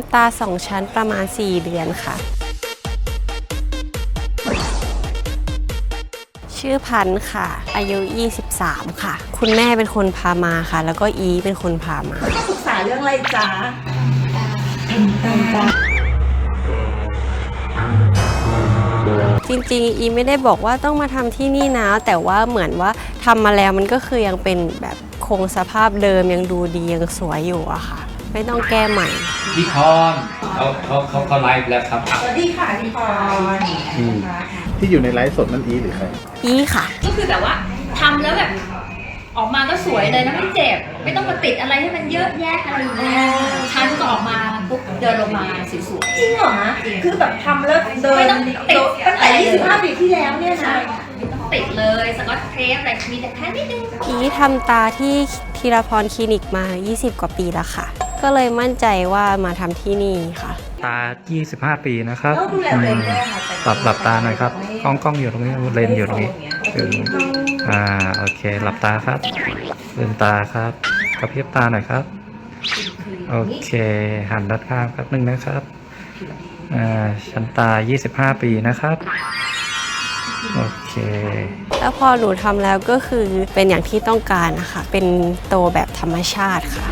ำตาสองชั้นประมาณ 4 เดือนค่ะ ชื่อพันธุ์ค่ะ อายุ 23 ค่ะ คุณแม่เป็นคนพามาค่ะ แล้วก็อีเป็นคนพามาปรึกษาเรื่องอะไรจ๊ะตาจริงๆ อีไม่ได้บอกว่าต้องมาทำที่นี่นะ แต่ว่าเหมือนว่าทำมาแล้วมันก็คือยังเป็นแบบคงสภาพเดิมยังดูดียังสวยอยู่อะค่ะ ไม่ต้องแก้ใหม่พี่พรเขาเขาเขาเขาไลฟ์แล้วครับสวัสดีค่ะพี่พรอืมที่อยู่ในไลฟ์สดนั่นอีหรือใครอีค่ะ ก็คือแบบว่าทำแล้วแบบออกมาก็สวยเลยนะไม่เจ็บ ไม่ต้องมาติดอะไรให้มันเยอะแยะอะไรอย่างเงี้ยฉันก็ออกมาปุ๊บเดินลงมาสวยจริงเหรอนะคือแบบทำแล้วเดินไม่ต้องติดตั้งแต่25ปีที่แล้วเนี่ยๆนะใช่ค่ะไม่ต้องติดเลยสกอตเทปอะไรมีแต่แค่นิดนึงอีทำตาที่ธีรพรคลินิกมา 20 กว่าปีแล้วค่ะ ก็เลยมั่นใจว่ามาทำที่นี่ค่ะ ตา 25 ปีนะครับต้องดูแลตัวเองด้วยค่ะหลับหลับตาหน่อยครับกล้องกล้องอยู่ตรงนี้เลนส์อยู่ตรงนี้อืมอ่าโอเค หลับตาครับลืมตาครับกระพริบตาหน่อยครับ โอเค หันด้านข้างแป๊บนึงนะครับอ่าชั้นตา 25 ปีนะครับ โอเค แล้วพอหนูทำแล้วก็คือเป็นอย่างที่ต้องการนะคะ เป็นโตแบบธรรมชาติค่ะ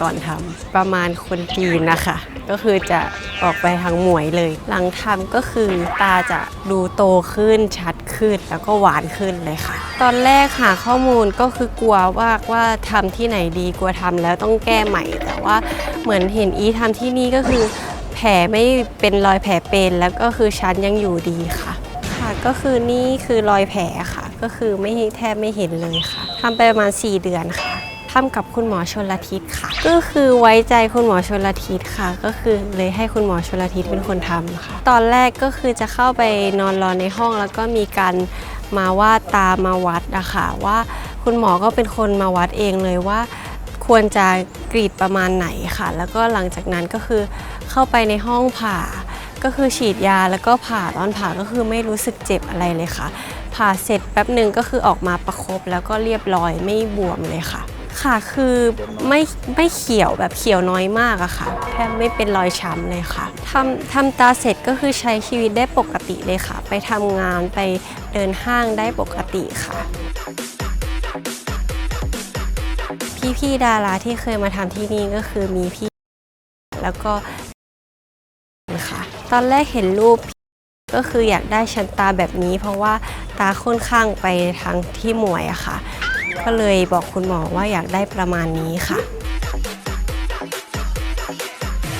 ก่อนทำประมาณคนจีนนะคะ ก็คือจะออกไปทางหมวยเลย หลังทำก็คือตาจะดูโตขึ้นชัดขึ้นแล้วก็หวานขึ้นเลยค่ะ ตอนแรกหาข้อมูลก็คือกลัวว่าว่าทำที่ไหนดีกลัวทำแล้วต้องแก้ใหม่ แต่ว่าเหมือนเห็นอีทำที่นี่ก็คือ แผลไม่เป็นรอยแผลเป็นแล้วก็คือชั้นยังอยู่ดีค่ะค่ะก็คือนี่คือรอยแผลค่ะ ก็คือไม่แทบไม่เห็นเลยค่ะทำไปประมาณ 4 เดือนค่ะ ทำกับคุณหมอชนละทิศค่ะ ก็คือไว้ใจคุณหมอชนละทิศค่ะ ก็คือเลยให้คุณหมอชนละทิศเป็นคนทำค่ะ ตอนแรกก็คือจะเข้าไปนอนรอในห้องแล้วก็มีการมาวาดตามาวัดอะคะว่าคุณหมอก็เป็นคนมาวัดเองเลยว่าควรจะกรีดประมาณไหนค่ะ แล้วก็หลังจากนั้นก็คือเข้าไปในห้องผ่า ก็คือฉีดยาแล้วก็ผ่าตอนผ่าก็คือไม่รู้สึกเจ็บอะไรเลยค่ะ ผ่าเสร็จแป๊บหนึ่งก็คือออกมาประครบแล้วก็เรียบร้อยไม่บวมเลยค่ะ ค่ะคือไม่ไม่เขียวแบบเขียวน้อยมากอะค่ะ แทบไม่เป็นรอยช้ำเลยค่ะทำทำตาเสร็จก็คือใช้ชีวิตได้ปกติเลยค่ะ ไปทำงานไปเดินห้างได้ปกติค่ะพี่ๆดาราที่เคยมาทำที่นี่ก็คือมีพี่ แล้วก็ค่ะตอนแรกเห็นรูปก็คืออยากได้ชั้นตาแบบนี้ เพราะว่าตาค่อนข้างไปทางที่หมวยอะค่ะ ก็เลยบอกคุณหมอว่าอยากได้ประมาณนี้ค่ะ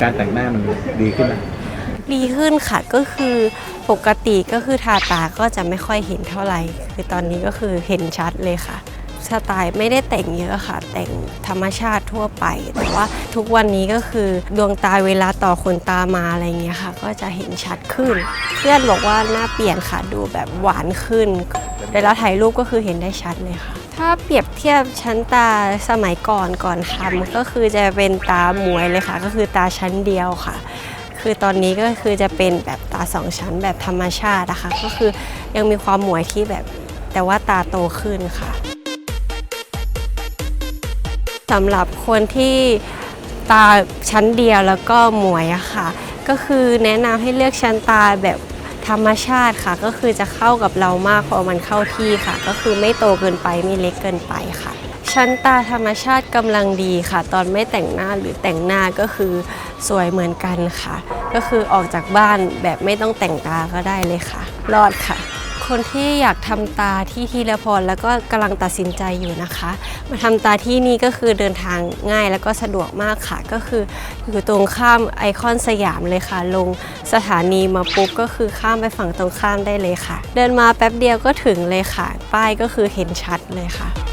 การแต่งหน้ามันดีขึ้นนะดีขึ้นค่ะก็คือปกติก็คือทาตาก็จะไม่ค่อยเห็นเท่าไหร่คือตอนนี้ก็คือเห็นชัดเลยค่ะสไตล์ไม่ได้แต่งเยอะค่ะ แต่งธรรมชาติทั่วไป แต่ว่าทุกวันนี้ก็คือดวงตาเวลาต่อขนตามาอะไรเงี้ยค่ะ ก็จะเห็นชัดขึ้น เพื่อนบอกว่าหน้าเปลี่ยนค่ะดูแบบหวานขึ้นเวลาถ่ายรูปก็คือเห็นได้ชัดเลยค่ะ ถ้าเปรียบเทียบชั้นตาสมัยก่อนก่อนทำก็คือจะเป็นตาหมวยเลยค่ะ ก็คือตาชั้นเดียวค่ะ คือตอนนี้ก็คือจะเป็นแบบตาสองชั้นแบบธรรมชาตินะคะก็คือยังมีความหมวยที่แบบแต่ว่าตาโตขึ้นค่ะสำหรับคนที่ตาชั้นเดียวแล้วก็หมวยอะค่ะ ก็คือแนะนำให้เลือกชั้นตาแบบ ธรรมชาติค่ะ ก็คือจะเข้ากับเรามากพอมันเข้าที่ค่ะ ก็คือไม่โตเกินไปไม่เล็กเกินไปค่ะ ชั้นตาธรรมชาติกำลังดีค่ะ ตอนไม่แต่งหน้าหรือแต่งหน้าก็คือสวยเหมือนกันค่ะ ก็คือออกจากบ้านแบบไม่ต้องแต่งตาก็ได้เลยค่ะ รอดค่ะ คนที่อยากทำตาที่ทีละพรแล้วก็กำลังตัดสินใจอยู่นะคะ มาทำตาที่นี่ก็คือเดินทางง่ายแล้วก็สะดวกมากค่ะ ก็คืออยู่ตรงข้ามไอคอนสยามเลยค่ะ ลงสถานีมาปุ๊บก็คือข้ามไปฝั่งตรงข้ามได้เลยค่ะ เดินมาแป๊บเดียวก็ถึงเลยค่ะ ป้ายก็คือเห็นชัดเลยค่ะ